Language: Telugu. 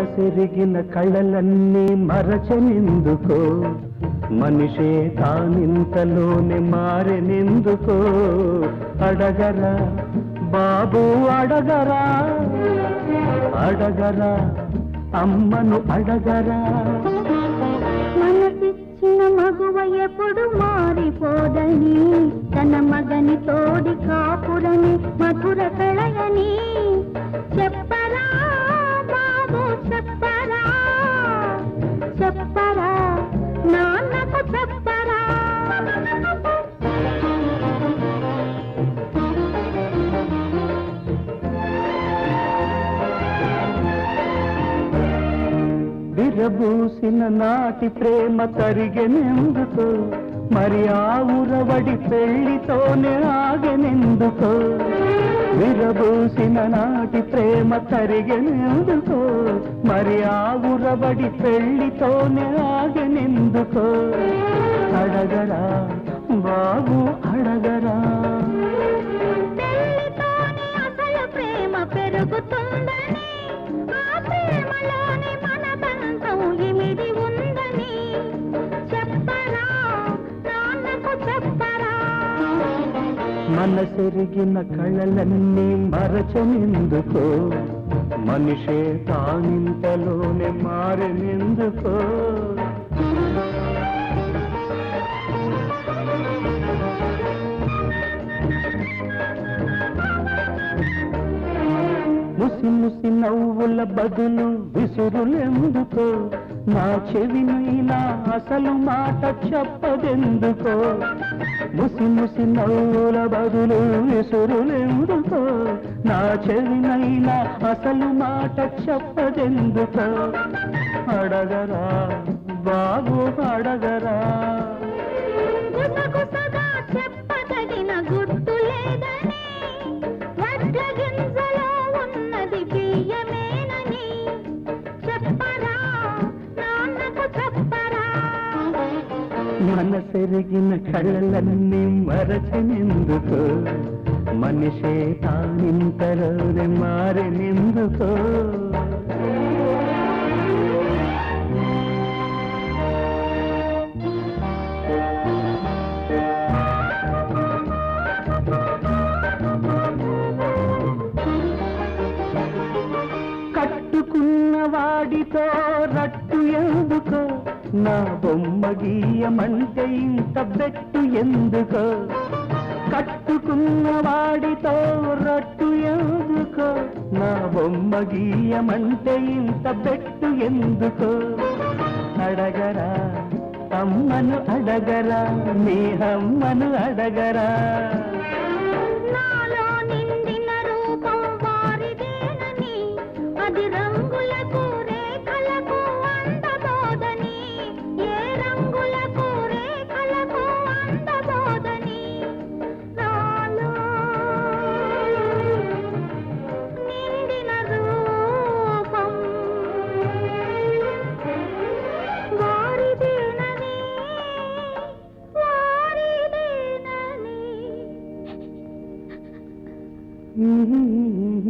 మనసెరిగిన కళలన్నీ మరచనెందుకో మనిషే తానింతలోనే మారెనెందుకో అడగరా బాబు అడగరా. అడగరా అమ్మను అడగరా. మనసిచ్చిన మగువ ఎప్పుడు మారిపోదని తన మగని తోడి కాపురని మధుర కళయని చెప్ప. చెప్పరా? నాన్నకు చెప్పరా? విరబూసిన నాటి ప్రేమ తరిగెనెందుకు? మరి ఆ ఉరవడి పెళ్ళితోనే ఆగెనెందుకో? విరబూసిన నాటి ప్రేమ తరిగెందుకో మరి ఆ ఉరవడి పెళ్ళితోనే ఆగనెందుకో అడగరా బాబు అడగరా. మనసెరిగిన కళలన్నీ మరచనెందుకో. మనిషే తానింతలోనే మారెనెందుకో. ముసి ముసి నవ్వుల బదులు విసురులెందుకో. నా చెవిను ఇలా అసలు మాట చెప్పదెందుకో. ముసి ముసి నవ్వుల బదులు విసురులెందుకో నా చెవినైనా అసలు మాట చెప్పదెందుకో? అడగరా బాబు అడగరా. మనసెరిగిన కళ్ళలన్నీ మరచనెందుకో? మనిషే తానింతలోనే మారెనెందుకో? కట్టుకున్న వాడితో రట్టు ఎందుకో? నా బొమ్మ గీయమంటే ఇంత బెట్టు ఎందుకో? కట్టుకున్న వాడితో రట్టు ఎందుకో? నా బొమ్మ గీయమంటే ఇంత బెట్టు ఎందుకో? అడగరా అమ్మను అడగరా మీ అమ్మను అడగరా? Mm-hmm.